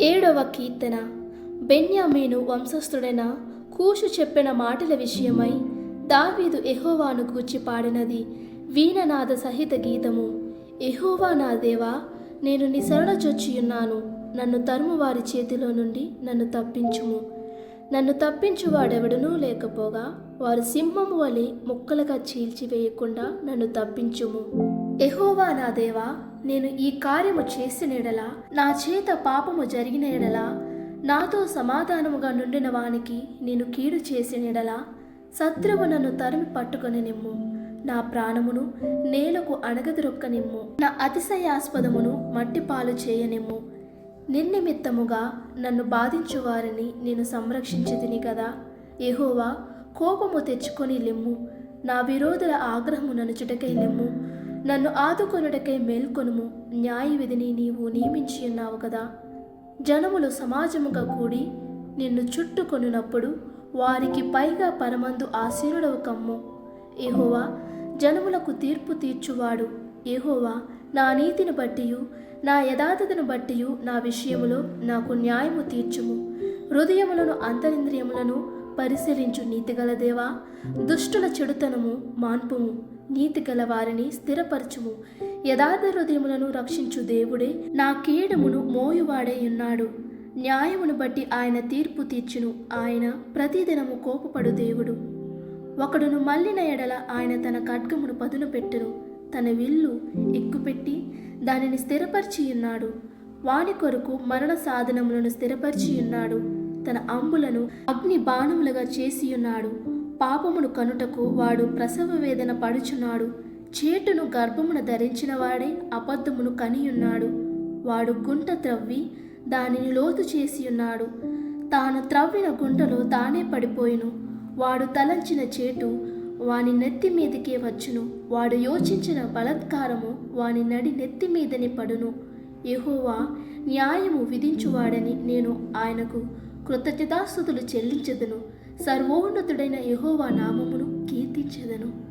ఏడవ కీర్తన. బెన్యామీను వంశస్థుడైన కూషు చెప్పిన మాటల విషయమై దావీదు ఎహోవాను గూర్చి పాడినది వీణనాద సహిత గీతము. ఎహోవా నా దేవా నేను నీ శరణ చొచ్చియున్నాను నన్ను తరుము వారి చేతిలో నుండి నన్ను తప్పించుము. నన్ను తప్పించువాడెవడనూ లేకపోగా వారు సింహము వలె ముక్కలుగా చీల్చివేయకుండా నన్ను తప్పించుము. ఎహోవా నా దేవా నేను ఈ కార్యము చేసిన ఎడల నా చేత పాపము జరిగిన ఎడల నాతో సమాధానముగా నుండిన వానికి నేను కీడు చేసిన ఎడల శత్రువు నన్ను తరిమి పట్టుకొని నిమ్ము నా ప్రాణమును నేలకు అణగదొక్కనిమ్ము నా అతిశయాస్పదమును మట్టి పాలు చేయనిమ్ము. నిర్నిమిత్తముగా నన్ను బాధించు వారిని నేను సంరక్షించితిని కదా ఎహోవా కోపము తెచ్చుకొని లెమ్ము నా విరోధుల ఆగ్రహము నన్ను చుటకై లెమ్ము నన్ను ఆదుకొనుటకై మేల్కొనుము. న్యాయ విధిని నీవు నియమించి ఉన్నావు కదా. జనములు సమాజముగా కూడి నిన్ను చుట్టుకొనున్నప్పుడు వారికి పైగా పరమందు ఆశీనుడవు కమ్ము. ఏహోవా జనములకు తీర్పు తీర్చువాడు. ఏహోవా నా నీతిని బట్టియు నా యథార్థతను బట్టియు నా విషయములో నాకు న్యాయము తీర్చుము. హృదయములను అంతరింద్రియములను పరిశీలించు నీతిగల దేవా దుష్టుల చెడుతనము మాన్పుము నీతిగల వారిని స్థిరపరచుము. యథార్థ హృదయములను రక్షించు దేవుడే నా కీడమును మోయువాడే ఉన్నాడు. న్యాయమును బట్టి ఆయన తీర్పు తీర్చును ఆయన ప్రతిదినము కోపపడు దేవుడు. ఒకడును మల్లిన ఎడల ఆయన తన ఖడ్గమును పదును పెట్టును తన విల్లు ఎక్కుపెట్టి దానిని స్థిరపరిచి ఉన్నాడు వాని కొరకు మరణ సాధనములను స్థిరపరిచి ఉన్నాడు తన అంబులను అగ్ని బాణములుగా చేసి ఉన్నాడు పాపమును కనుటకు వాడు ప్రసవ వేదన పడుచున్నాడు. చేటును గర్భమున ధరించిన వాడే అబద్ధమును కనియున్నాడు. వాడు గుంట త్రవ్వి దానిని లోతు చేసి ఉన్నాడు తాను త్రవ్విన గుంటలో తానే పడిపోయిను. వాడు తలంచిన చేటు వాని నెత్తి మీదకే వచ్చును. వాడు యోచించిన బలత్కారము వాని నడి నెత్తి మీదనే పడును. యహోవా న్యాయము విధించువాడని నేను ఆయనకు కృతజ్ఞతాస్థుతులు చెల్లించెదను. సర్వోన్నతుడైన యహోవా నామమును కీర్తించెదను.